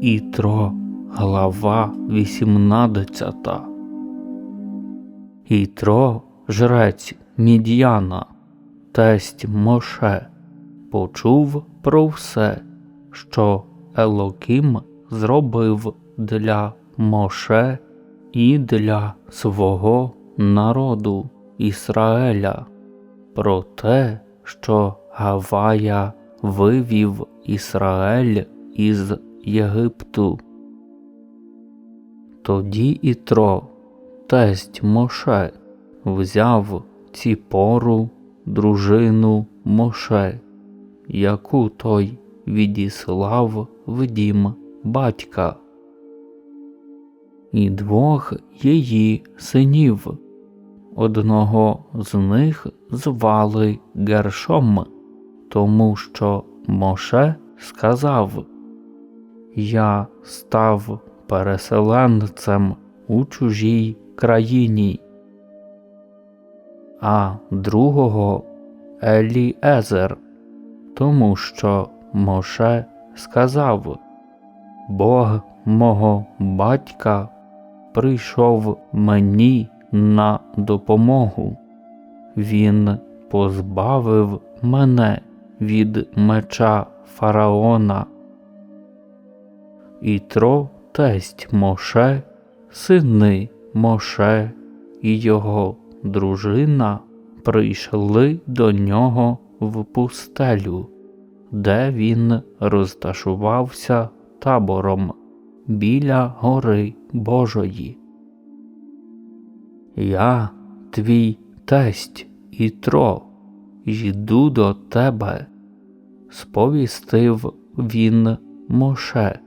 Ітро, глава 18. Ітро, жрець Мід'яна, тесть Моше, почув про все, що Елоким зробив для Моше і для свого народу Ісраеля, про те, що Гавая вивів Ісраель із Єгипту. Тоді Ітро, тесть Моше, взяв ціпору, дружину Моше, яку той відіслав в дім батька, і двох її синів. Одного з них звали Гершом, тому що Моше сказав Я став переселенцем у чужій країні, а другого Еліезер, тому що Моше сказав Бог мого батька прийшов мені на допомогу. Він позбавив мене від меча фараона. Ітро тесть Моше, сини Моше і його дружина прийшли до нього в пустелю, де він розташувався табором біля гори Божої. Я, твій тесть Ітро, йду до тебе, сповістив він Моше,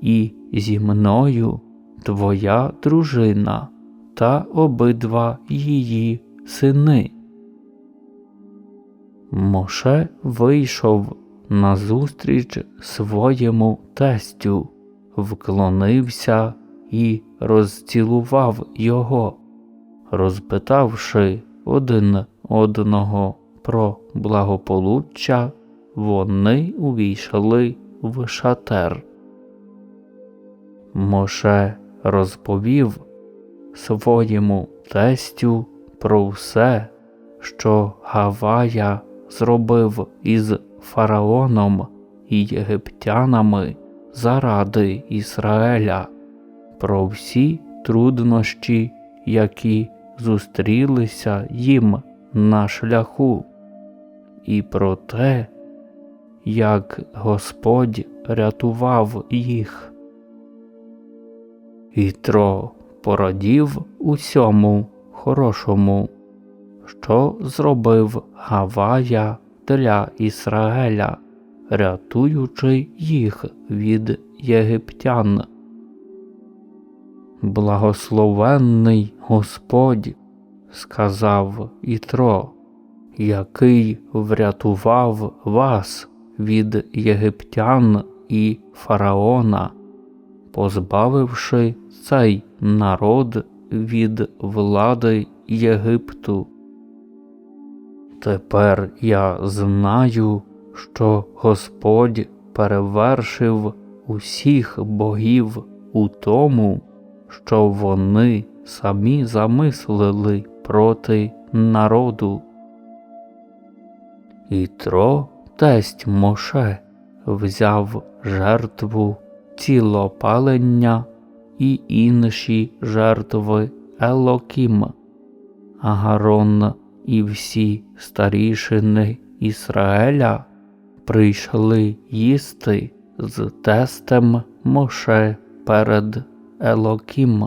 і зі мною твоя дружина та обидва її сини. Моше вийшов назустріч своєму тестю, вклонився і розцілував його, розпитавши один одного про благополуччя, вони увійшли в шатер. Моше розповів своєму тестю про все, що Гавая зробив із фараоном і єгиптянами заради Ізраїля, про всі труднощі, які зустрілися їм на шляху, і про те, як Господь рятував їх. Ітро порадів усьому хорошому, що зробив Гавая для Ізраїля, рятуючи їх від єгиптян. Благословенний Господь, сказав Ітро, який врятував вас від єгиптян і фараона, позбавивши цей народ від влади Єгипту. Тепер я знаю, що Господь перевершив усіх богів у тому, що вони самі замислили проти народу. Ітро, тесть Моше, взяв жертву цілопалення і інші жертви Елокім, Агарон і всі старішини Ісраеля прийшли їсти з тестем Моше перед Елокім.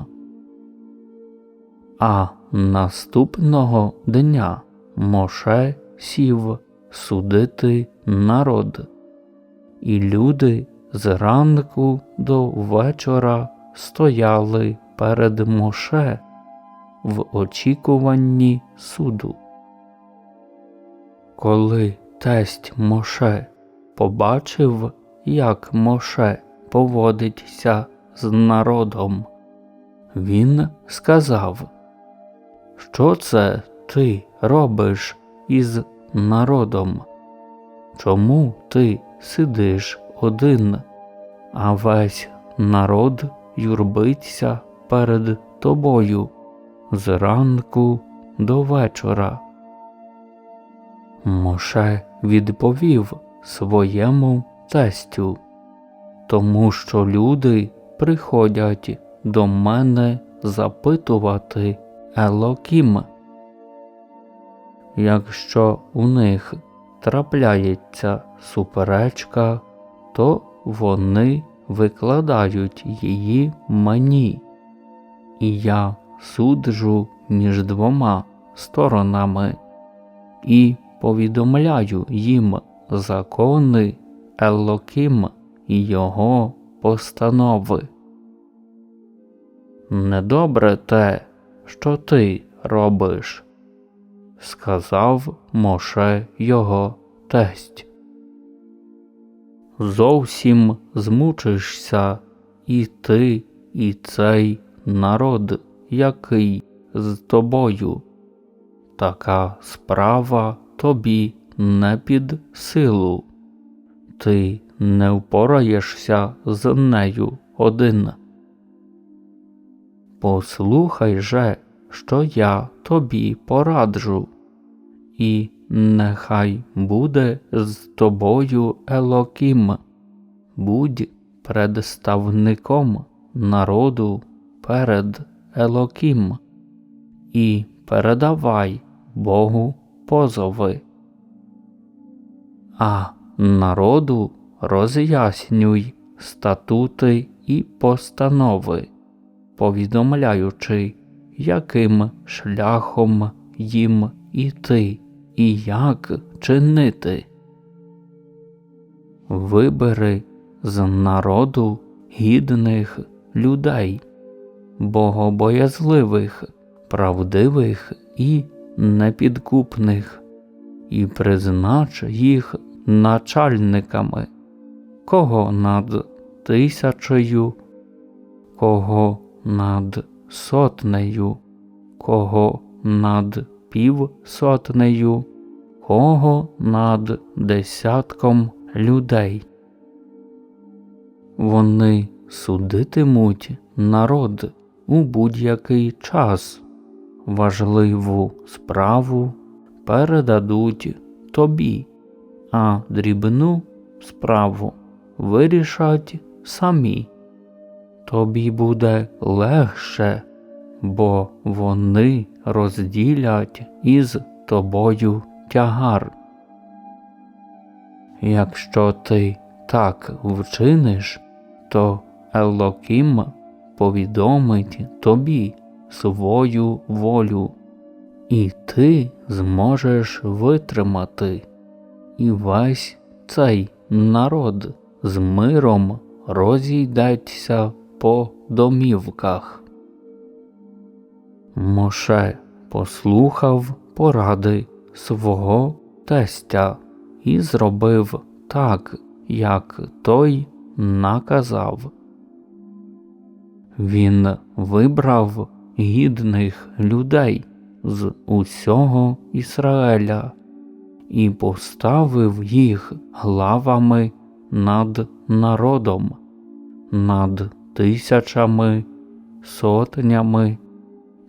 А наступного дня Моше сів судити народ, і люди зранку до вечора стояли перед Моше в очікуванні суду. Коли тесть Моше побачив, як Моше поводиться з народом, він сказав, що це ти робиш із народом? Чому ти сидиш один, а весь народ юрбиться перед тобою зранку до вечора. Моше відповів своєму тестю, тому що люди приходять до мене запитувати Елокім. Якщо у них трапляється суперечка, то вони викладають її мені, і я суджу між двома сторонами і повідомляю їм закони Елоким і його постанови. Недобре те, що ти робиш, сказав Моше його тесть. Зовсім змучишся і ти, і цей народ, який з тобою. Така справа тобі не під силу, ти не впораєшся з нею один. Послухай же, що я тобі пораджу, і нехай буде з тобою Елокім, будь представником народу перед Елокім, і передавай Богу позови. А народу роз'яснюй статути і постанови, повідомляючи, яким шляхом їм іти і як чинити. Вибери з народу гідних людей, богобоязливих, правдивих і непідкупних, і признач їх начальниками, кого над тисячею, кого над сотнею, кого над півсотнею, кого над десятком людей. Вони судитимуть народ у будь-який час, важливу справу передадуть тобі, а дрібну справу вирішать самі. Тобі буде легше, бо вони розділять із тобою тягар. Якщо ти так вчиниш, то Елокім повідомить тобі свою волю, і ти зможеш витримати, і весь цей народ з миром розійдеться по домівках. Моше послухав поради свого тестя і зробив так, як той наказав. Він вибрав гідних людей з усього Ізраїля і поставив їх главами над народом, над тисячами, сотнями,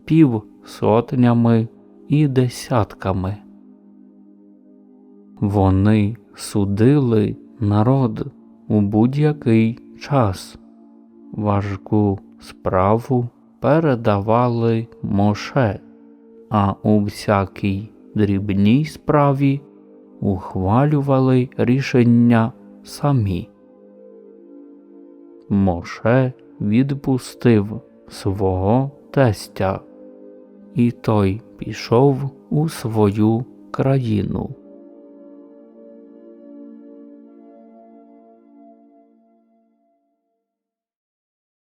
півсотнями і десятками. Вони судили народ у будь-який час, важку справу передавали Моше, а у всякій дрібній справі ухвалювали рішення самі. Моше відпустив свого тестя, і той пішов у свою країну.